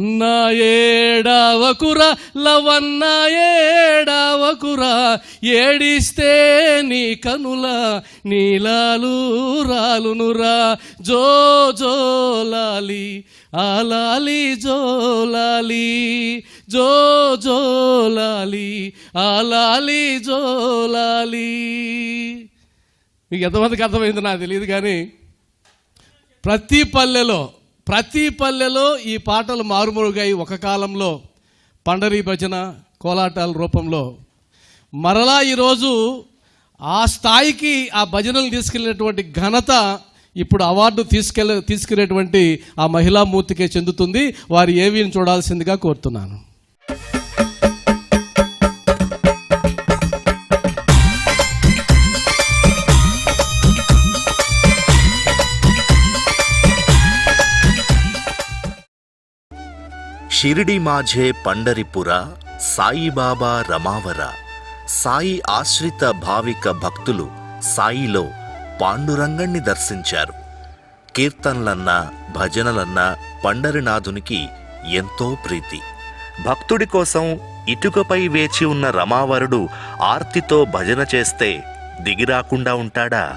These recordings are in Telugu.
అన్న ఏడవకురా లవన్న ఏడవకురా ఏడిస్తే నీ కనుల నీలాలు రాలునురా. జో జోలాలి ఆలాలి జోలాలి జో జోలాలి ఆలాలి జోలాలి మీకు ఎంతమందికి అర్థమైందో నాకు తెలియదు కానీ ప్రతి పల్లెలో ప్రతి పల్లెలో ఈ పాటలు మారుమరుగాయి ఒక కాలంలో. పండరీ భజన కోలాటాల రూపంలో. మరలా ఈరోజు ఆ స్థాయికి ఆ భజనలు తీసుకెళ్ళినటువంటి ఘనత ఇప్పుడు అవార్డు తీసుకెళ్ళ తీసుకునేటువంటి ఆ మహిళా మూర్తికే చెందుతుంది. వారు ఏవీని చూడాల్సిందిగా కోరుతున్నాను. షిరిడి మాఝే పండరిపుర సాయిబాబా రమావర సాయి ఆశ్రిత భావిక భక్తులు సాయిలో పాండురంగణ్ణి దర్శించారు. కీర్తనలన్నా భజనలన్నా పండరినాథునికి ఎంతో ప్రీతి. భక్తుడి కోసం ఇటుకపై వేచి ఉన్న రమావరుడు ఆర్తితో భజన చేస్తే దిగిరాకుండా ఉంటాడా?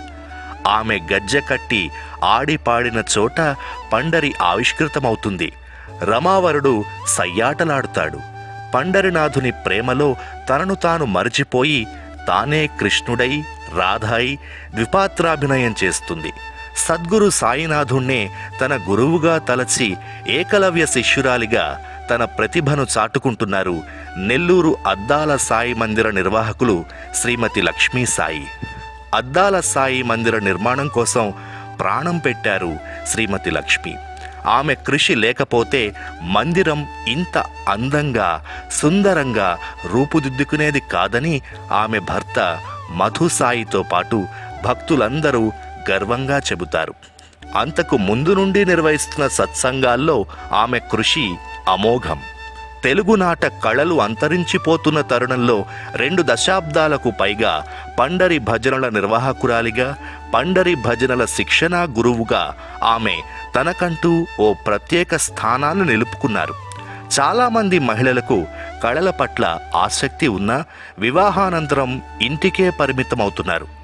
ఆమె గజ్జె కట్టి ఆడిపాడిన చోట పండరి ఆవిష్కృతమవుతుంది. రమావరుడు సయ్యాటలాడుతాడు. పండరినాథుని ప్రేమలో తనను తాను మరిచిపోయి తానే కృష్ణుడై రాధాయి ద్విపాత్రాభినయం చేస్తుంది. సద్గురు సాయినాథుణ్ణే తన గురువుగా తలచి ఏకలవ్య శిష్యురాలిగా తన ప్రతిభను చాటుకుంటున్నారు నెల్లూరు అద్దాల సాయి మందిర నిర్వాహకులు శ్రీమతి లక్ష్మీ సాయి. అద్దాల సాయి మందిర నిర్మాణం కోసం ప్రాణం పెట్టారు శ్రీమతి లక్ష్మి. ఆమె కృషి లేకపోతే మందిరం ఇంత అందంగా సుందరంగా రూపుదిద్దుకునేది కాదని ఆమె భర్త మధు సాయితో పాటు భక్తులందరూ గర్వంగా చెబుతారు. అంతకు ముందు నుండి నిర్వహిస్తున్న సత్సంగాల్లో ఆమె కృషి అమోఘం. తెలుగునాట కళలు అంతరించిపోతున్న తరుణంలో రెండు దశాబ్దాలకు పైగా పండరి భజనల నిర్వాహకురాలిగా పండరి భజనల శిక్షణా గురువుగా ఆమె తనకంటూ ఓ ప్రత్యేక స్థానాన్ని నిలుపుకున్నారు. చాలామంది మహిళలకు కళల పట్ల ఆసక్తి ఉన్నా వివాహానంతరం ఇంటికే పరిమితమవుతున్నారు.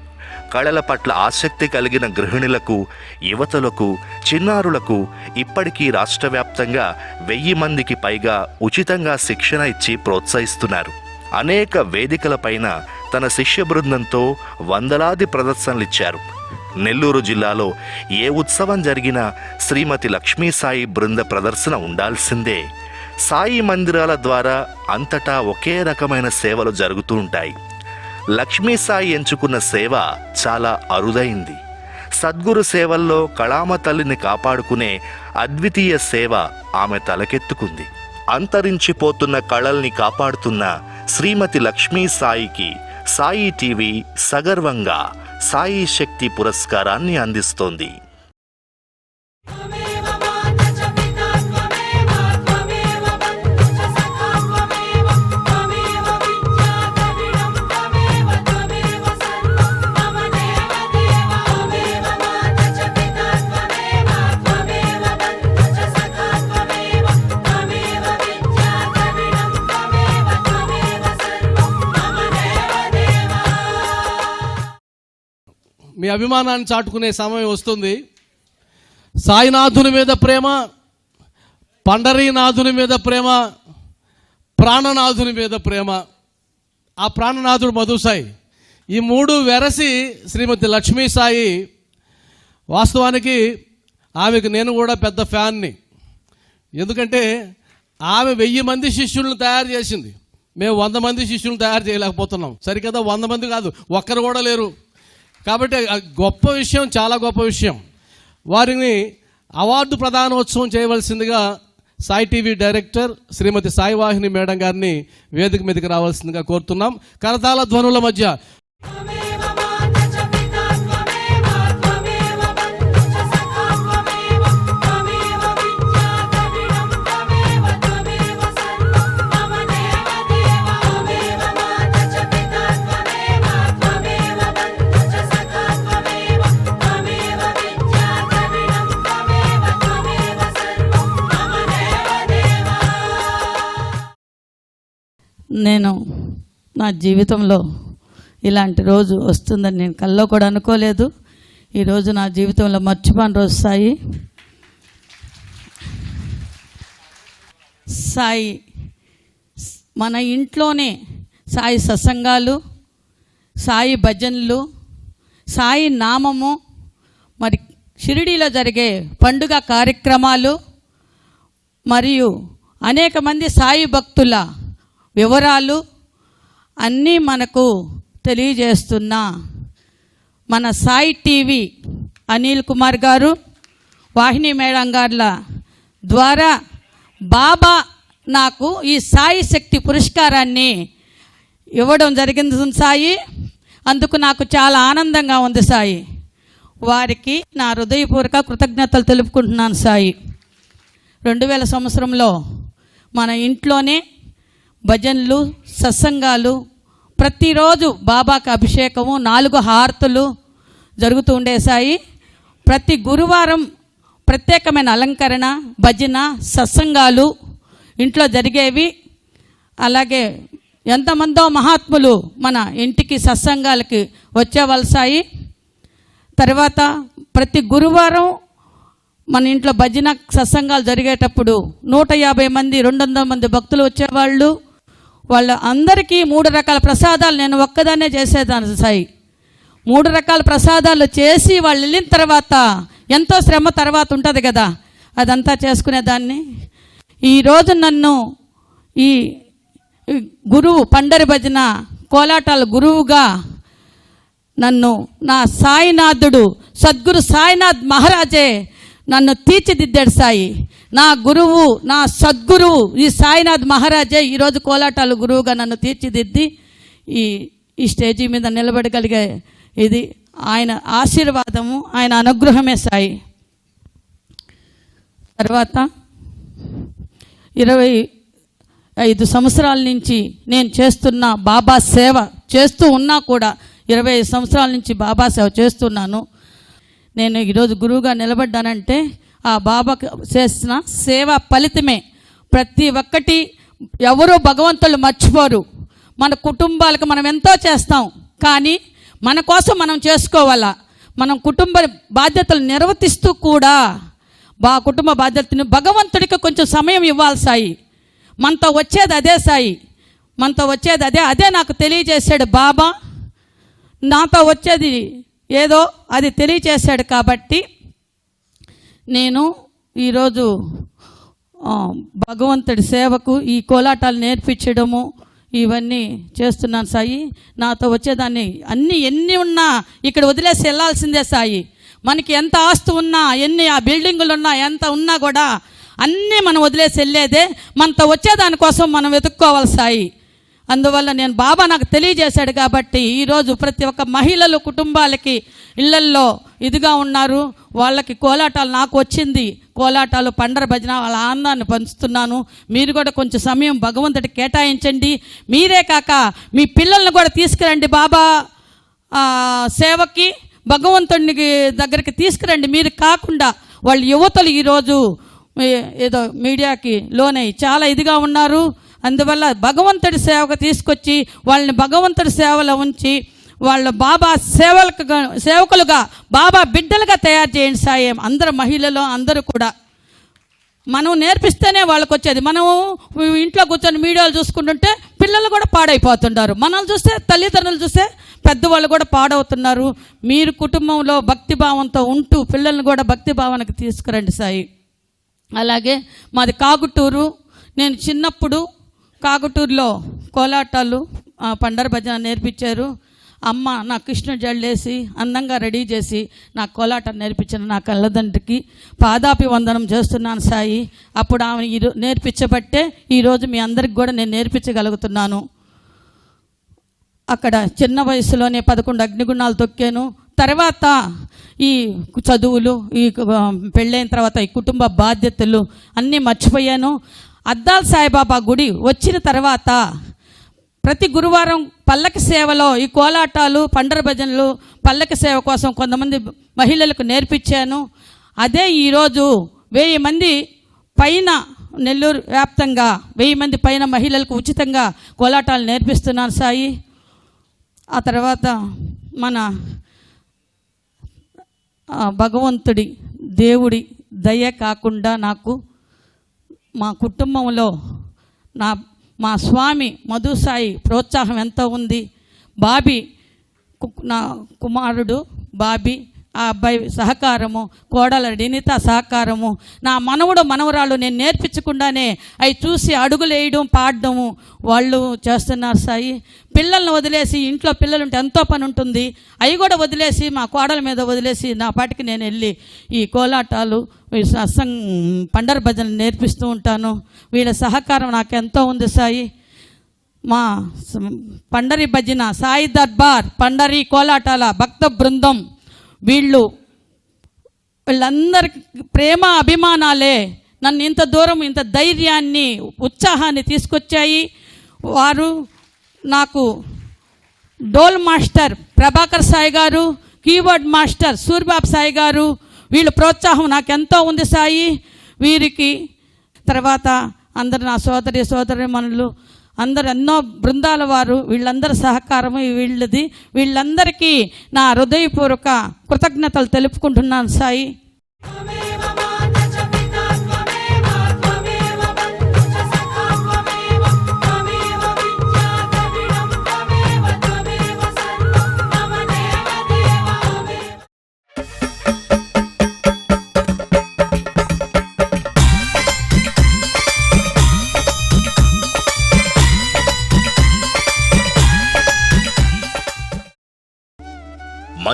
కళల పట్ల ఆసక్తి కలిగిన గృహిణులకు యువతలకు చిన్నారులకు ఇప్పటికీ రాష్ట్ర వ్యాప్తంగా వెయ్యి మందికి పైగా ఉచితంగా శిక్షణ ఇచ్చి ప్రోత్సహిస్తున్నారు. అనేక వేదికలపైన తన శిష్య బృందంతో వందలాది ప్రదర్శనలిచ్చారు నెల్లూరు జిల్లాలో ఏ ఉత్సవం జరిగినా శ్రీమతి లక్ష్మీ సాయి బృంద ప్రదర్శన ఉండాల్సిందే. సాయి మందిరాల ద్వారా అంతటా ఒకే రకమైన సేవలు జరుగుతూ ఉంటాయి. లక్ష్మీ సాయి ఎంచుకున్న సేవ చాలా అరుదైంది. సద్గురు సేవల్లో కళామ తల్లిని కాపాడుకునే అద్వితీయ సేవ ఆమె తలకెత్తుకుంది. అంతరించిపోతున్న కళల్ని కాపాడుతున్న శ్రీమతి లక్ష్మీ సాయికి సాయి టీవీ సగర్వంగా సాయి శక్తి పురస్కారాన్ని అందిస్తోంది. మీ అభిమానాన్ని చాటుకునే సమయం వస్తుంది. సాయినాథుని మీద ప్రేమ పండరీనాథుని మీద ప్రేమ ప్రాణనాథుని మీద ప్రేమ. ఆ ప్రాణనాథుడు మధు సాయి ఈ మూడు వెరసి శ్రీమతి లక్ష్మీ సాయి వాస్తవానికి ఆమెకు నేను కూడా పెద్ద ఫ్యాన్ని. ఎందుకంటే ఆమె వెయ్యి మంది శిష్యులను తయారు చేసింది. మేము వంద మంది శిష్యులను తయారు చేయలేకపోతున్నాం. సరికదా వంద మంది కాదు ఒక్కరు కూడా లేరు. కాబట్టి గొప్ప విషయం చాలా గొప్ప విషయం. వారిని అవార్డు ప్రదానోత్సవం చేయవలసిందిగా Sai TV director Shrimati Sai Vahini madam గారిని వేదిక మీదకి రావాల్సిందిగా కోరుతున్నాం. కరతాళ ధ్వనుల మధ్య నేను నా జీవితంలో ఇలాంటి రోజు వస్తుందని నేను కల్లో కూడా అనుకోలేదు. ఈరోజు నా జీవితంలో మర్చిపోని రోజు సాయి. సాయి మన ఇంట్లోనే సాయి సత్సంగాలు సాయి భజనలు సాయి నామము మరి షిరిడీలో జరిగే పండుగ కార్యక్రమాలు మరియు అనేక మంది సాయి భక్తుల వివరాలు అన్నీ మనకు తెలియజేస్తున్న మన సాయి టీవీ అనిల్ కుమార్ గారు వాహిని మేడం గార్ల ద్వారా బాబా నాకు ఈ సాయి శక్తి పురస్కారాన్ని ఇవ్వడం జరిగింది సాయి. అందుకు నాకు చాలా ఆనందంగా ఉంది సాయి. వారికి నా హృదయపూర్వక కృతజ్ఞతలు తెలుపుకుంటున్నాను సాయి. రెండు వేల సంవత్సరంలో మన ఇంట్లోనే భజనలు సత్సంగాలు ప్రతిరోజు బాబాకి అభిషేకము నాలుగు హారతులు జరుగుతూ ఉండేసాయి ప్రతి గురువారం ప్రత్యేకమైన అలంకరణ భజన సత్సంగాలు ఇంట్లో జరిగేవి. అలాగే ఎంతమందో మహాత్ములు మన ఇంటికి సత్సంగాలకి వచ్చేవలసాయి. తర్వాత ప్రతి గురువారం మన ఇంట్లో భజన సత్సంగాలు జరిగేటప్పుడు నూట యాభై మంది రెండు వందల మంది భక్తులు వచ్చేవాళ్ళు. వాళ్ళ అందరికీ మూడు రకాల ప్రసాదాలు నేను ఒక్కదాన్నే చేసేదాన్ని సాయి. మూడు రకాల ప్రసాదాలు చేసి వాళ్ళు వెళ్ళిన తర్వాత ఎంతో శ్రమ తర్వాత ఉంటుంది కదా. అదంతా చేసుకునేదాన్ని ఈరోజు నన్ను ఈ ఈ గురువు పండరి భజన కోలాటాల గురువుగా నన్ను నా సాయినాథుడు సద్గురు సాయినాథ్ మహారాజే నన్ను తీర్చిదిద్దాడు సాయి. నా గురువు నా సద్గురువు ఈ సాయినాథ్ మహారాజే ఈరోజు కోలాటాలు గురువుగా నన్ను తీర్చిదిద్ది ఈ ఈ స్టేజీ మీద నిలబడగలిగే ఇది ఆయన ఆశీర్వాదము ఆయన అనుగ్రహమే సాయి. తర్వాత ఇరవై ఐదు సంవత్సరాల నుంచి నేను చేస్తున్న బాబా సేవ చేస్తూ ఉన్నా కూడా ఇరవై ఐదు సంవత్సరాల నుంచి బాబా సేవ చేస్తున్నాను. నేను ఈరోజు గురువుగా నిలబడ్డానంటే ఆ బాబాకు చేసిన సేవ ఫలితమే. ప్రతి ఒక్కటి ఎవరూ భగవంతులు మర్చిపోరు. మన కుటుంబాలకు మనం ఎంతో చేస్తాం. కానీ మన కోసం మనం చేసుకోవాలా? మనం కుటుంబ బాధ్యతలు నిర్వర్తిస్తూ కూడా బా కుటుంబ బాధ్యతను భగవంతుడికి కొంచెం సమయం ఇవ్వాలి సాయి. మనతో వచ్చేది అదే సాయి. మనతో వచ్చేది అదే అదే నాకు తెలియజేశాడు బాబా. నాతో వచ్చేది ఏదో అది తెలియచేశాడు కాబట్టి నేను ఈరోజు భగవంతుడి సేవకు ఈ కోలాటాలు నేర్పించడము ఇవన్నీ చేస్తున్నాను సాయి. నాతో వచ్చేదాన్ని అన్ని ఎన్ని ఉన్నా ఇక్కడ వదిలేసి వెళ్ళాల్సిందే సాయి. మనకి ఎంత ఆస్తి ఉన్నా ఎన్ని ఆ బిల్డింగులు ఉన్నా ఎంత ఉన్నా కూడా అన్నీ మనం వదిలేసి వెళ్ళేదే. మనతో వచ్చేదానికోసం మనం వెతుక్కోవాలి సాయి. అందువల్ల నేను బాబా నాకు తెలియజేశాడు కాబట్టి ఈరోజు ప్రతి ఒక్క మహిళలు కుటుంబాలకి ఇళ్ళల్లో ఇదిగా ఉన్నారు. వాళ్ళకి కోలాటాలు నాకు వచ్చింది. కోలాటాలు పండర భజన వాళ్ళ ఆనందాన్ని పంచుతున్నాను. మీరు కూడా కొంచెం సమయం భగవంతుడికి కేటాయించండి. మీరే కాక మీ పిల్లల్ని కూడా తీసుకురండి బాబా. సేవకి భగవంతుడికి దగ్గరికి తీసుకురండి. మీరు కాకుండా వాళ్ళ యువతలు ఈరోజు ఏదో మీడియాకి లోనై చాలా ఇదిగా ఉన్నారు. అందువల్ల భగవంతుడి సేవకు తీసుకొచ్చి వాళ్ళని భగవంతుడి సేవలో ఉంచి వాళ్ళ బాబా సేవలకు సేవకులుగా బాబా బిడ్డలుగా తయారు చేయండి సాయం. అందరు మహిళలు అందరూ కూడా. మనం నేర్పిస్తేనే వాళ్ళకి వచ్చేది మనం ఇంట్లో కూర్చొని మీడియాలు చూసుకుంటుంటే పిల్లలు కూడా పాడైపోతుంటారు. మనల్ని చూస్తే తల్లిదండ్రులు చూస్తే పెద్దవాళ్ళు కూడా పాడవుతున్నారు. మీరు కుటుంబంలో భక్తిభావంతో ఉంటూ పిల్లల్ని కూడా భక్తిభావానికి తీసుకురండి సాయి. అలాగే మాది కాగుటూరు. నేను చిన్నప్పుడు కాకుటూరులో కోలాటాలు ఆ, పండర భజన నేర్పించారు. అమ్మ నా కృష్ణ జల్లేసి అందంగా రెడీ చేసి నా కోలాటం నేర్పించిన నా కళ్ళదండ్రికి పాదాపి వందనం చేస్తున్నాను సాయి. అప్పుడు ఆమె ఈ నేర్పించబట్టే ఈరోజు మీ అందరికి కూడా నేను నేర్పించగలుగుతున్నాను. అక్కడ చిన్న వయసులోనే పదకొండు అగ్నిగుణాలు తొక్కాను. తర్వాత ఈ చదువులు ఈ పెళ్ళైన తర్వాత ఈ కుటుంబ బాధ్యతలు అన్నీ మర్చిపోయాను. అద్దాల్ సాయిబాబా గుడి వచ్చిన తర్వాత ప్రతి గురువారం పల్లక సేవలో ఈ కోలాటాలు పండర భజనలు పల్లక సేవ కోసం కొంతమంది మహిళలకు నేర్పించాను. అదే ఈరోజు వెయ్యి మంది పైన నెల్లూరు వ్యాప్తంగా వెయ్యి మంది పైన మహిళలకు ఉచితంగా కోలాటాలు నేర్పిస్తున్నాను సాయి. ఆ తర్వాత మన భగవంతుడి దేవుడి దయ కాకుండా నాకు మా కుటుంబంలో నా మా స్వామి మధుసాయి ప్రోత్సాహం ఎంత ఉంది. బాబీ కు- నా కుమారుడు బాబీ ఆ అబ్బాయి సహకారము కోడల డినిత సహకారము. నా మనవడు మనవరాళ్ళు నేను నేర్పించకుండానే అవి చూసి అడుగులేయడం పాడడము వాళ్ళు చేస్తున్నారు సాయి. పిల్లల్ని వదిలేసి ఇంట్లో పిల్లలు ఉంటే ఎంతో పని ఉంటుంది. అవి కూడా వదిలేసి మా కోడల మీద వదిలేసి నా పాటికి నేను వెళ్ళి ఈ కోలాటాలు ఈ సత్సంగ్ పండర భజనలు నేర్పిస్తూ ఉంటాను. వీళ్ళ సహకారం నాకు ఎంతో ఉంది సాయి. మా పండరి భజన సాయి దర్బార్ పండరి కోలాటాల భక్త బృందం. వీళ్ళు వీళ్ళందరికి ప్రేమ అభిమానాలే. నన్ను ఇంత దూరం ఇంత ధైర్యాన్ని ఉత్సాహాన్ని తీసుకొచ్చాయి. వారు నాకు డోల్ మాస్టర్ ప్రభాకర్ సాయి గారు కీబోర్డ్ మాస్టర్ సూర్యబాబు సాయి గారు వీళ్ళ ప్రోత్సాహం నాకు ఎంతో ఉంది సాయి. వీరికి తర్వాత అందరు నా సోదరి సోదరి మనులు అందరు ఎన్నో బృందాల వారు వీళ్ళందరి సహకారము వీళ్ళది వీళ్ళందరికీ నా హృదయపూర్వక కృతజ్ఞతలు తెలుపుకుంటున్నాను సాయి.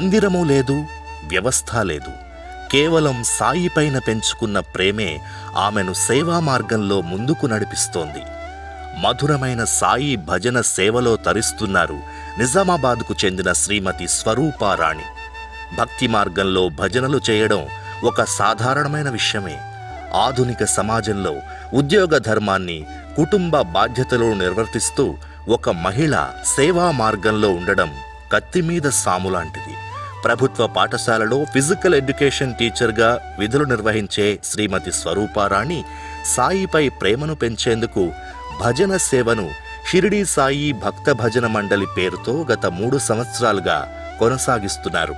మందిరము లేదు వ్యవస్థ లేదు. కేవలం సాయిపైన పెంచుకున్న ప్రేమే ఆమెను సేవా మార్గంలో ముందుకు నడిపిస్తోంది. మధురమైన సాయి భజన సేవలో తరిస్తున్నారు నిజామాబాద్కు చెందిన శ్రీమతి స్వరూపారాణి భక్తి మార్గంలో భజనలు చేయడం ఒక సాధారణమైన విషయమే. ఆధునిక సమాజంలో ఉద్యోగ ధర్మాన్ని కుటుంబ బాధ్యతలు నిర్వర్తిస్తూ ఒక మహిళ సేవా మార్గంలో ఉండడం కత్తిమీద సాములాంటిది ప్రభుత్వ పాఠశాలలో ఫిజికల్ ఎడ్యుకేషన్ టీచర్గా విధులు నిర్వహించే శ్రీమతి స్వరూపారాణి సాయిపై ప్రేమను పెంచేందుకు భజన సేవను షిరిడీ సాయి భక్త భజన మండలి పేరుతో గత మూడు సంవత్సరాలుగా కొనసాగిస్తున్నారు.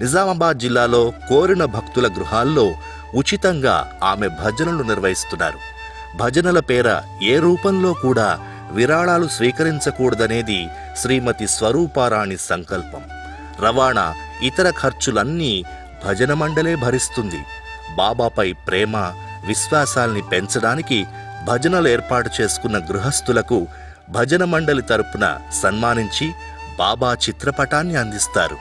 నిజామాబాద్ జిల్లాలో కోరిన భక్తుల గృహాల్లో ఉచితంగా ఆమె భజనలు నిర్వహిస్తున్నారు. భజనల పేర ఏ రూపంలో కూడా విరాళాలు స్వీకరించకూడదనేది శ్రీమతి స్వరూపారాణి సంకల్పం. రవాణా ఇతర ఖర్చులన్నీ భజన మండలే భరిస్తుంది. బాబాపై ప్రేమ విశ్వాసాల్ని పెంచడానికి భజనలు ఏర్పాటు చేసుకున్న గృహస్థులకు భజన మండలి తరపున సన్మానించి బాబా చిత్రపటాన్ని అందిస్తారు.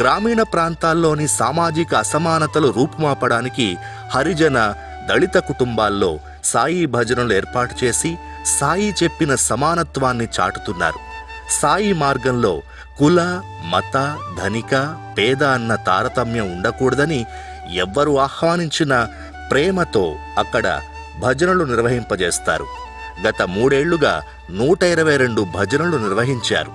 గ్రామీణ ప్రాంతాల్లోని సామాజిక అసమానతలు రూపుమాపడానికి హరిజన దళిత కుటుంబాల్లో సాయి భజనలు ఏర్పాటు చేసి సాయి చెప్పిన సమానత్వాన్ని చాటుతున్నారు. సాయి మార్గంలో కుల మత ధనిక పేద అన్న తారతమ్యం ఉండకూడదని ఎవ్వరు ఆహ్వానించిన ప్రేమతో అక్కడ భజనలు నిర్వహింపజేస్తారు. గత మూడేళ్ళుగా నూట ఇరవై రెండు భజనలు నిర్వహించారు.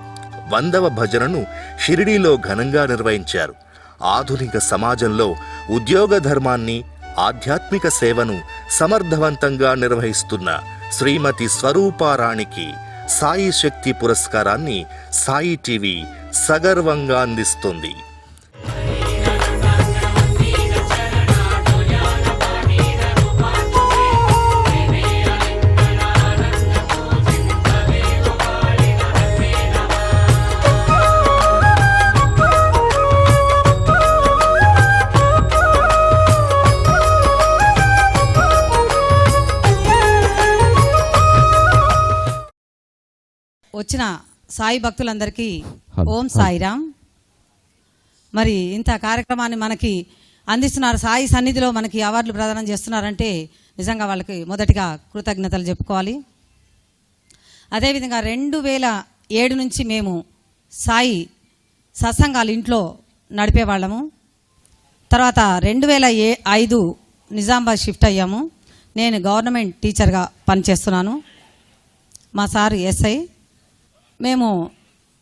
వందవ భజనను షిరిడీలో ఘనంగా నిర్వహించారు. ఆధునిక సమాజంలో ఉద్యోగ ధర్మాన్ని ఆధ్యాత్మిక సేవను సమర్థవంతంగా నిర్వహిస్తున్న శ్రీమతి స్వరూపారాణికి సాయి శక్తి పురస్కారాన్ని సాయి టీవీ సగర్వంగా అందిస్తుంది. వచ్చిన సాయి భక్తులందరికీ ఓం సాయిరామ్. మరి ఇంత కార్యక్రమాన్ని మనకి అందిస్తున్నారు. సాయి సన్నిధిలో మనకి అవార్డులు ప్రదానం చేస్తున్నారంటే నిజంగా వాళ్ళకి మొదటిగా కృతజ్ఞతలు చెప్పుకోవాలి. అదేవిధంగా రెండు వేల ఏడు నుంచి మేము సాయి సత్సంగాలు ఇంట్లో నడిపేవాళ్ళము. తర్వాత రెండు వేల ఏ ఐదు నిజామాబాద్ షిఫ్ట్ అయ్యాము. నేను గవర్నమెంట్ టీచర్గా పనిచేస్తున్నాను. మా సార్ ఎస్ఐ. మేము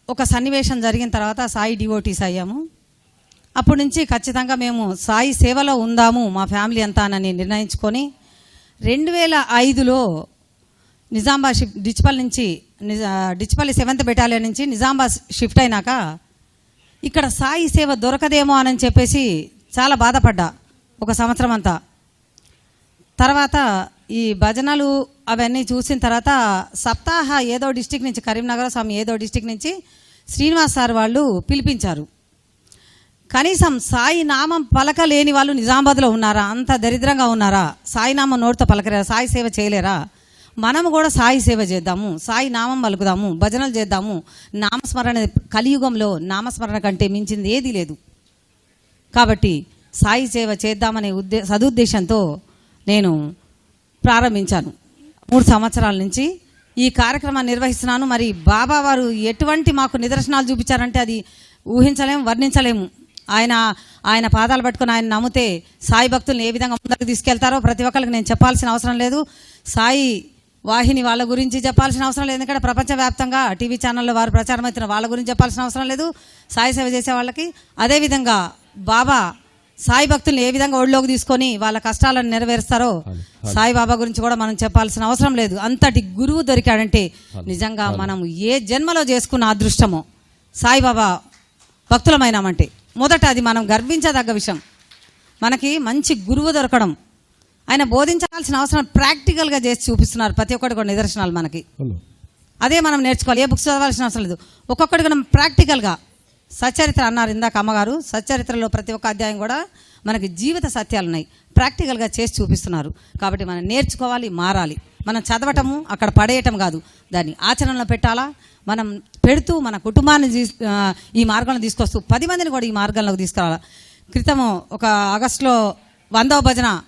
ఒక సన్నివేశం జరిగిన తర్వాత సాయి డివోటీస్ అయ్యాము. అప్పటి నుంచి ఖచ్చితంగా మేము సాయి సేవలో ఉందాము మా ఫ్యామిలీ అంతా అని నిర్ణయించుకొని రెండు వేల ఐదులో నిజామాబాద్ షిఫ్ట్ డిచ్పల్లి నుంచి నిజా డిచ్పల్లి సెవెంత్ బెటాలియన్ నుంచి నిజామాబాద్ షిఫ్ట్ అయినాక ఇక్కడ సాయి సేవ దొరకదేమో అని చెప్పేసి చాలా బాధపడ్డా ఒక సంవత్సరం అంతా. తర్వాత ఈ భజనలు అవన్నీ చూసిన తర్వాత సప్తాహ ఏదో డిస్టిక్ నుంచి కరీంనగర్ స్వామి ఏదో డిస్టిక్ నుంచి శ్రీనివాస్ సార్ వాళ్ళు పిలిపించారు. కనీసం సాయి నామం పలకలేని వాళ్ళు నిజామాబాద్లో ఉన్నారా? అంత దరిద్రంగా ఉన్నారా? సాయి నామం నోటితో పలకలేరా సాయి సేవ చేయలేరా? మనము కూడా సాయి సేవ చేద్దాము సాయి నామం పలుకుదాము భజనలు చేద్దాము. నామస్మరణ కలియుగంలో నామస్మరణ కంటే మించింది ఏదీ లేదు. కాబట్టి సాయి సేవ చేద్దామనే ఉద్దే సదుద్దేశంతో నేను ప్రారంభించాను. మూడు సంవత్సరాల నుంచి ఈ కార్యక్రమాన్ని నిర్వహిస్తున్నాను. మరి బాబా వారు ఎటువంటి మాకు నిదర్శనాలు చూపించారంటే అది ఊహించలేము వర్ణించలేము ఆయన ఆయన పాదాలు పట్టుకొని ఆయన నమ్మితే సాయి భక్తుల్ని ఏ విధంగా ముందరికి తీసుకెళ్తారో ప్రతి ఒక్కరికి నేను చెప్పాల్సిన అవసరం లేదు. సాయి వాహిని వాళ్ళ గురించి చెప్పాల్సిన అవసరం లేదు. ఎందుకంటే ప్రపంచవ్యాప్తంగా టీవీ ఛానల్లో వారు ప్రచారం అవుతున్న వాళ్ళ గురించి చెప్పాల్సిన అవసరం లేదు. సాయి సేవ చేసే వాళ్ళకి. అదేవిధంగా బాబా సాయి భక్తుల్ని ఏ విధంగా ఒళ్ళోకి తీసుకొని వాళ్ళ కష్టాలను నెరవేరుస్తారో సాయిబాబా గురించి కూడా మనం చెప్పాల్సిన అవసరం లేదు. అంతటి గురువు దొరికాడంటే నిజంగా మనం ఏ జన్మలో చేసుకున్న అదృష్టమో సాయిబాబా భక్తులమైనామంటే మొదట అది మనం గర్వించదగ్గ విషయం. మనకి మంచి గురువు దొరకడం. ఆయన బోధించాల్సిన అవసరం ప్రాక్టికల్గా చేసి చూపిస్తున్నారు ప్రతి ఒక్కటి కూడా నిదర్శనాలు మనకి. అదే మనం నేర్చుకోవాలి. ఏ బుక్స్ చదవాల్సిన అవసరం లేదు. ఒక్కొక్కటి మనం ప్రాక్టికల్గా సచరిత్ర అన్నారు ఇందాక అమ్మగారు. సచరిత్రలో ప్రతి ఒక్క అధ్యాయం కూడా మనకి జీవిత సత్యాలు ఉన్నాయి. ప్రాక్టికల్గా చేసి చూపిస్తున్నారు. కాబట్టి మనం నేర్చుకోవాలి మారాలి. మనం చదవటము అక్కడ పడేయటం కాదు. దాన్ని ఆచరణలో పెట్టాలా? మనం పెడుతూ మన కుటుంబాన్ని ఈ మార్గంలో తీసుకొస్తూ పది మందిని కూడా ఈ మార్గంలోకి తీసుకురావాలి? క్రితము ఒక ఆగస్టులో వందవ భజన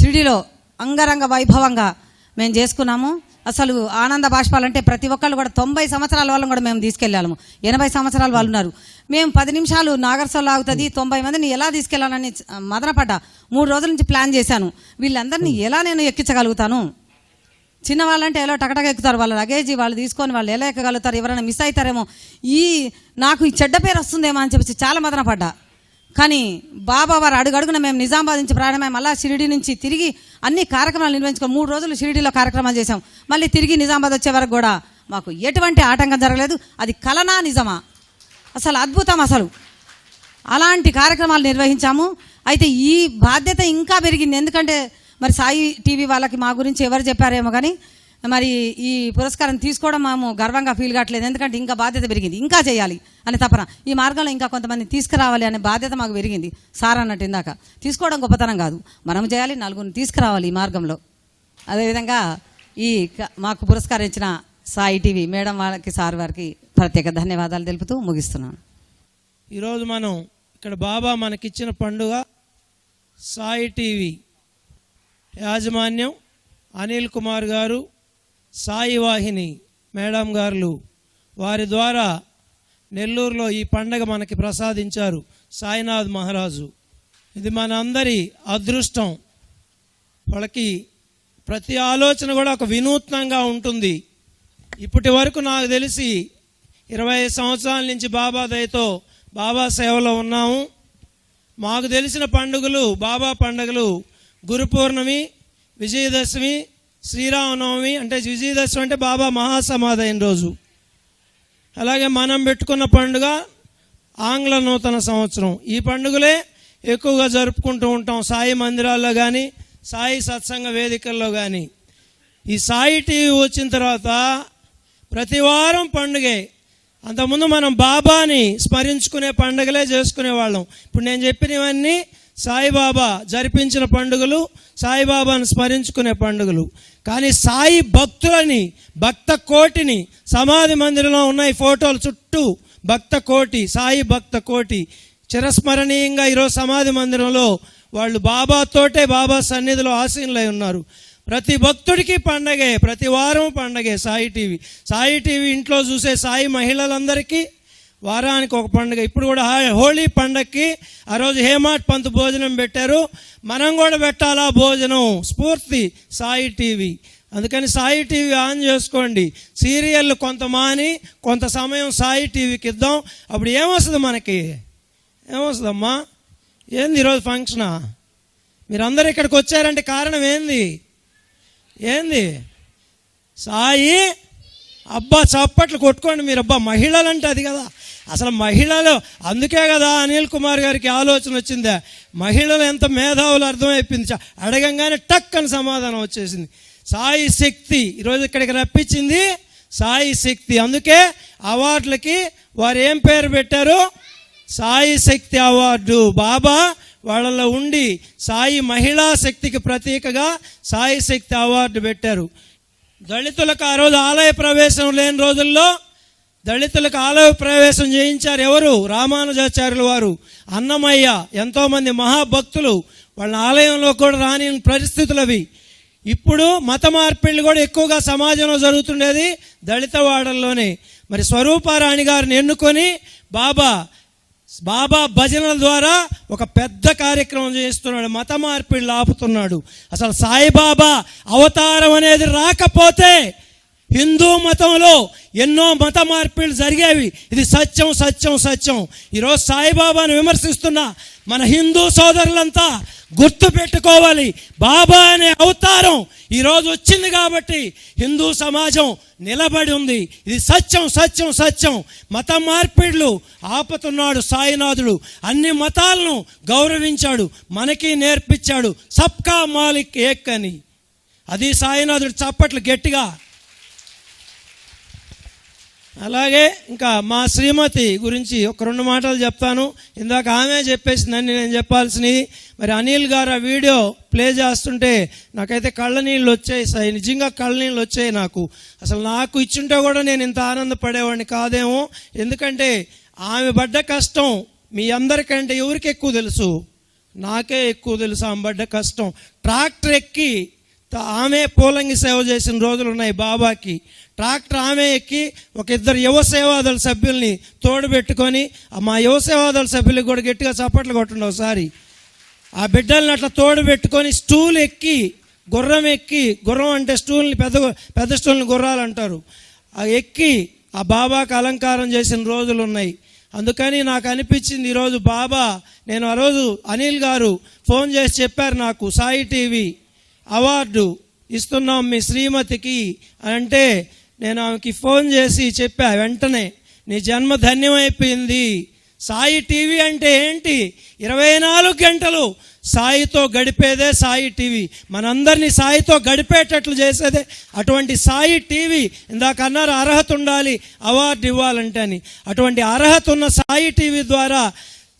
షిరిడిలో అంగరంగ వైభవంగా మేము చేసుకున్నాము. అసలు ఆనంద బాష్పాలంటే ప్రతి ఒక్కళ్ళు కూడా తొంభై సంవత్సరాల వాళ్ళని కూడా మేము తీసుకెళ్ళాము. ఎనభై సంవత్సరాల వాళ్ళు ఉన్నారు. మేము పది నిమిషాలు నాగర్సోలో ఆగుతుంది తొంభై మందిని ఎలా తీసుకెళ్ళాలని మదనపడ్డా మూడు రోజుల నుంచి ప్లాన్ చేశాను. వీళ్ళందరినీ ఎలా నేను ఎక్కించగలుగుతాను? చిన్న వాళ్ళంటే ఎలా టకటక ఎక్కుతారు వాళ్ళ లగేజీ వాళ్ళు తీసుకొని వాళ్ళు ఎలా ఎక్కగలుగుతారు? ఎవరైనా మిస్ అవుతారేమో ఈ నాకు ఈ చెడ్డ పేరు వస్తుందేమో అని చెప్పేసి చాలా మదన పడ్డా కానీ బాబా వారు అడుగడుగున మేము నిజామాబాద్ నుంచి ప్రారంభమై మళ్ళీ షిరిడి నుంచి తిరిగి అన్ని కార్యక్రమాలు నిర్వహించుకొని మూడు రోజులు షిరిడిలో కార్యక్రమాలు చేశాం. మళ్ళీ తిరిగి నిజామాబాద్ వచ్చే వరకు కూడా మాకు ఎటువంటి ఆటంకం జరగలేదు. అది కలనా నిజమా? అసలు అద్భుతం అసలు. అలాంటి కార్యక్రమాలు నిర్వహించాము. అయితే ఈ బాధ్యత ఇంకా పెరిగింది. ఎందుకంటే మరి సాయి టీవీ వాళ్ళకి మా గురించి ఎవరు చెప్పారేమో కానీ మరి ఈ పురస్కారం తీసుకోవడం మేము గర్వంగా ఫీల్ కావట్లేదు. ఎందుకంటే ఇంకా బాధ్యత పెరిగింది. ఇంకా చేయాలి అని తపన. ఈ మార్గంలో ఇంకా కొంతమంది తీసుకురావాలి అనే బాధ్యత మాకు పెరిగింది. సార్ అన్నట్టు ఇందాక. తీసుకోవడం గొప్పతనం కాదు. మనం చేయాలి నలుగురిని తీసుకురావాలి ఈ మార్గంలో. అదేవిధంగా ఈ క- మాకు పురస్కారం ఇచ్చిన సాయి టీవీ మేడం వాళ్ళకి సార్ వారికి ప్రత్యేక ధన్యవాదాలు తెలుపుతూ ముగిస్తున్నాను. ఈరోజు మనం ఇక్కడ బాబా మనకిచ్చిన పండుగ సాయి టీవీ యాజమాన్యం అనిల్ కుమార్ గారు సాయి వాహిని మేడం గారు వారి ద్వారా నెల్లూరులో ఈ పండగ మనకి ప్రసాదించారు సాయినాథ్ మహారాజు. ఇది మన అందరి అదృష్టం. వాళ్ళకి ప్రతి ఆలోచన కూడా ఒక వినూత్నంగా ఉంటుంది. ఇప్పటి వరకు నాకు తెలిసి ఇరవై సంవత్సరాల నుంచి బాబా దయతో బాబా సేవలో ఉన్నాము. మాకు తెలిసిన పండుగలు బాబా పండుగలు గురు పౌర్ణమి విజయదశమి శ్రీరామనవమి అంటే విజయదశమి అంటే బాబా మహాసమాధి రోజు. అలాగే మనం పెట్టుకున్న పండుగ ఆంగ్ల నూతన సంవత్సరం. ఈ పండుగలే ఎక్కువగా జరుపుకుంటూ ఉంటాం. సాయి మందిరాల్లో కానీ సాయి సత్సంగ వేదికల్లో కానీ ఈ సాయి టీవీ వచ్చిన తర్వాత ప్రతి వారం పండుగే. అంతకుముందు మనం బాబాని స్మరించుకునే పండుగలే చేసుకునే వాళ్ళం ఇప్పుడు నేను చెప్పినవన్నీ సాయిబాబా జరిపించిన పండుగలు సాయిబాబాను స్మరించుకునే పండుగలు. కానీ సాయి భక్తులని భక్త కోటిని సమాధి మందిరంలో ఉన్నాయి ఫోటోలు చుట్టూ. భక్త కోటి సాయి భక్త కోటి. చిరస్మరణీయంగా ఈరోజు సమాధి మందిరంలో వాళ్ళు బాబాతోటే బాబా సన్నిధిలో ఆసీనులై ఉన్నారు. ప్రతి భక్తుడికి పండగే ప్రతి వారం పండగే సాయి టీవీ. సాయి టీవీ ఇంట్లో చూసే సాయి మహిళలందరికీ వారానికి ఒక పండుగ. ఇప్పుడు కూడా హోలీ హోళీ పండగకి ఆ రోజు హేమాట్ పంత్ భోజనం పెట్టారు. మనం కూడా పెట్టాలా భోజనం? స్ఫూర్తి సాయి టీవీ. అందుకని సాయి టీవీ ఆన్ చేసుకోండి. సీరియల్ కొంత మాని కొంత సమయం సాయి టీవీకి ఇద్దాం. అప్పుడు ఏమొస్తుంది మనకి? ఏమొస్తుందమ్మా? ఏంది ఈరోజు ఫంక్షనా? మీరందరూ ఇక్కడికి వచ్చారంటే కారణం ఏంది? ఏంది? సాయి అబ్బా చప్పట్లు కొట్టుకోండి మీరు అబ్బా మహిళలు అంటే అది కదా. అసలు మహిళలు అందుకే కదా అనిల్ కుమార్ గారికి ఆలోచన వచ్చిందే. మహిళలు ఎంత మేధావులు అర్థమైపోయింది. అడగంగానే టక్ అని సమాధానం వచ్చేసింది. సాయి శక్తి ఈరోజు ఇక్కడికి రప్పించింది సాయి శక్తి. అందుకే అవార్డులకి వారు ఏం పేరు పెట్టారు? సాయి శక్తి అవార్డు. బాబా వాళ్ళలో ఉండి సాయి మహిళా శక్తికి ప్రతీకగా సాయి శక్తి అవార్డు పెట్టారు. దళితులకు ఆ రోజు ఆలయ ప్రవేశం లేని రోజుల్లో దళితులకు ఆలయ ప్రవేశం చేయించారు ఎవరు? రామానుజాచార్యులు వారు. అన్నమయ్య ఎంతోమంది మహాభక్తులు వాళ్ళ ఆలయంలో కూడా రాని పరిస్థితులు అవి. ఇప్పుడు మత మార్పిళ్ళు కూడా ఎక్కువగా సమాజంలో జరుగుతుండేది దళిత వాడల్లోనే. మరి స్వరూపారాణి గారిని ఎన్నుకొని బాబా బాబా భజనల ద్వారా ఒక పెద్ద కార్యక్రమం చేస్తున్నాడు మత మార్పిడి ఆపుతున్నాడు అసలు సాయిబాబా అవతారం అనేది రాకపోతే హిందూ మతంలో ఎన్నో మత మార్పులు జరిగేవి. ఇది సత్యం సత్యం సత్యం. ఈరోజు సాయిబాబాను విమర్శిస్తున్న మన హిందూ సోదరులంతా గుర్తు పెట్టుకోవాలి. బాబా అనే అవతారం ఈరోజు వచ్చింది కాబట్టి హిందూ సమాజం నిలబడి ఉంది. ఇది సత్యం సత్యం సత్యం. మత మార్పిడులు ఆపుతున్నాడు సాయినాథుడు. అన్ని మతాలను గౌరవించాడు. మనకి నేర్పించాడు. సబ్కా మాలిక్ ఏక్ అని. అది సాయినాథుడు చప్పట్లు గట్టిగా అలాగే ఇంకా మా శ్రీమతి గురించి ఒక రెండు మాటలు చెప్తాను. ఇందాక ఆమె చెప్పేసిందని నేను చెప్పాల్సినవి మరి అనిల్ గారు ఆ వీడియో ప్లే చేస్తుంటే నాకైతే కళ్ళ నీళ్ళు వచ్చాయి సాయి నిజంగా కళ్ళ నీళ్ళు వచ్చాయి నాకు. అసలు నాకు ఇచ్చుంటే కూడా నేను ఇంత ఆనందపడేవాడిని కాదేమో. ఎందుకంటే ఆమె పడ్డ కష్టం మీ అందరికంటే ఎవరికి ఎక్కువ తెలుసు? నాకే ఎక్కువ తెలుసు ఆమె పడ్డ కష్టం. ట్రాక్టర్ ఎక్కి ఆమె పోలంగి సేవ చేసిన రోజులు ఉన్నాయి బాబాకి. ట్రాక్టర్ ఆమె ఎక్కి ఒక ఇద్దరు యువ సేవాదళ సభ్యుల్ని తోడు పెట్టుకొని మా యువ సేవాదళ సభ్యులకు కూడా గట్టిగా చప్పట్లు కొట్టండి ఒకసారి. ఆ బిడ్డల్ని అట్లా తోడు పెట్టుకొని స్టూల్ ఎక్కి గుర్రం ఎక్కి గుర్రం అంటే స్టూల్ని పెద్ద పెద్ద స్టూల్ని గుర్రాలు అంటారు. ఆ ఎక్కి ఆ బాబాకి అలంకారం చేసిన రోజులు ఉన్నాయి. అందుకని నాకు అనిపించింది ఈరోజు బాబా నేను ఆ రోజు అనిల్ గారు ఫోన్ చేసి చెప్పారు నాకు సాయి టీవీ. అవార్డు ఇస్తున్నాం మీ శ్రీమతికి అంటే నేను ఆమెకి ఫోన్ చేసి చెప్పా వెంటనే నీ జన్మ ధన్యమైపోయింది. సాయి టీవీ అంటే ఏంటి? ఇరవై నాలుగు గంటలు సాయితో గడిపేదే సాయి టీవీ. మనందరినీ సాయితో గడిపేటట్లు చేసేదే అటువంటి సాయి టీవీ. ఇందాక అన్నారు అర్హత ఉండాలి అవార్డు ఇవ్వాలంటే అని. అటువంటి అర్హత ఉన్న సాయి టీవీ ద్వారా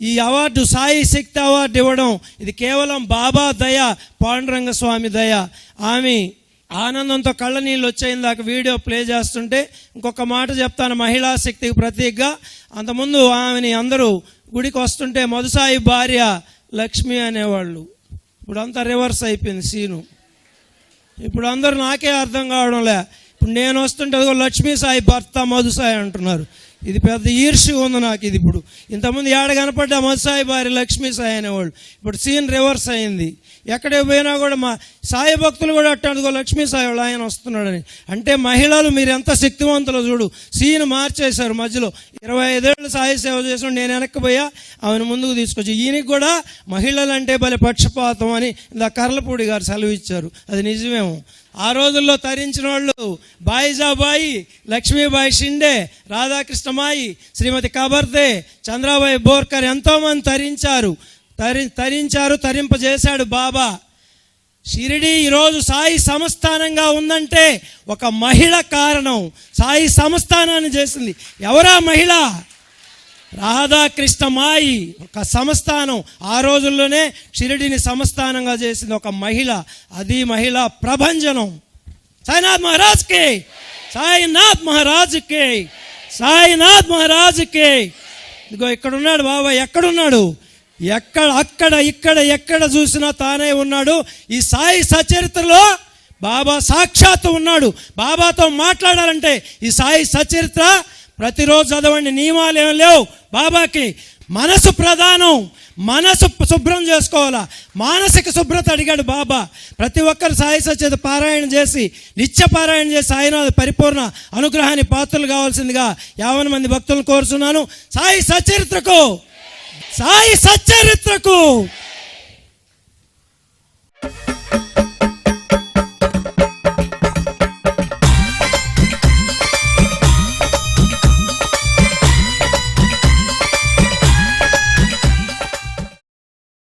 ఈ అవార్డు సాయి శక్తి అవార్డు ఇవ్వడం ఇది కేవలం బాబా దయ పాండురంగ స్వామి దయ. ఆమె ఆనందంతో కళ్ళ నీళ్ళు వచ్చేయిన దాకా వీడియో ప్లే చేస్తుంటే ఇంకొక మాట చెప్తాను మహిళా శక్తికి ప్రతీకగా. అంతకుముందు ఆమెని అందరూ గుడికి వస్తుంటే మధుసాయి భార్య లక్ష్మి అనేవాళ్ళు. ఇప్పుడు అంతా రివర్స్ అయిపోయింది సీను. ఇప్పుడు అందరూ నాకే అర్థం కావడంలే. ఇప్పుడు నేను వస్తుంటే లక్ష్మీ సాయి భర్త మధుసాయి అంటున్నారు. ఇది పెద్ద ఈర్ష్య ఉంది నాకు ఇది ఇప్పుడు. ఇంతకుముందు ఏడ కనపడ్డా మధుసాయి భార్య లక్ష్మీ సాయి అనేవాళ్ళు. ఇప్పుడు సీన్ రివర్స్ అయింది. ఎక్కడికి పోయినా కూడా మా సాయి భక్తులు కూడా అట్టనుకో లక్ష్మీ సాయి వాళ్ళు ఆయన వస్తున్నాడని. అంటే మహిళలు మీరు ఎంత శక్తివంతులు చూడు సీన్ మార్చేశారు మధ్యలో. ఇరవై ఐదేళ్ళు సాయి సేవ చేసిన నేను వెనక్కిపోయా ఆమెను ముందుకు తీసుకొచ్చి. ఈయనకి కూడా మహిళలు అంటే భలే పక్షపాతం అని ఇందా కర్లపూడి గారు సెలవు ఇచ్చారు. అది నిజమేమో. ఆ రోజుల్లో తరించిన వాళ్ళు బాయిజాబాయి లక్ష్మీబాయి షిండే రాధాకృష్ణమాయి శ్రీమతి కబర్దే చంద్రాబాయి బోర్కర్ ఎంతోమంది తరించారు. తరి తరించారు తరింపజేశాడు బాబా. షిరిడి ఈరోజు సాయి సంస్థానంగా ఉందంటే ఒక మహిళ కారణం. సాయి సంస్థానాన్ని చేసింది. ఎవరా మహిళ? రాధాకృష్ణమాయి ఒక సంస్థానం. ఆ రోజుల్లోనే షిరిడిని సంస్థానంగా చేసింది ఒక మహిళ. అది మహిళ ప్రభంజనం. సాయినాథ్ మహారాజ్ కే. సాయినాథ్ మహారాజ్ కే. సాయినాథ్ మహారాజ్ కే. ఇదిగో ఇక్కడ ఉన్నాడు బాబా ఎక్కడున్నాడు? ఎక్కడ అక్కడ ఇక్కడ ఎక్కడ చూసినా తానే ఉన్నాడు. ఈ సాయి సచరిత్రలో బాబా సాక్షాత్తు ఉన్నాడు. బాబాతో మాట్లాడాలంటే ఈ సాయి సచరిత్ర ప్రతిరోజు చదవండి నియమాలు ఏం లేవు. బాబాకి మనసు ప్రధానం మనసు శుభ్రం చేసుకోవాలా? మానసిక శుభ్రత అడిగాడు బాబా. ప్రతి ఒక్కరు సాయి సచేత పారాయణ చేసి నిత్య పారాయణ చేసి ఆయన పరిపూర్ణ అనుగ్రహాన్ని పాత్రలు కావాల్సిందిగా యావన మంది భక్తులను కోరుతున్నాను సాయి సచరిత్రకు! సాయి సచరిత్రకు!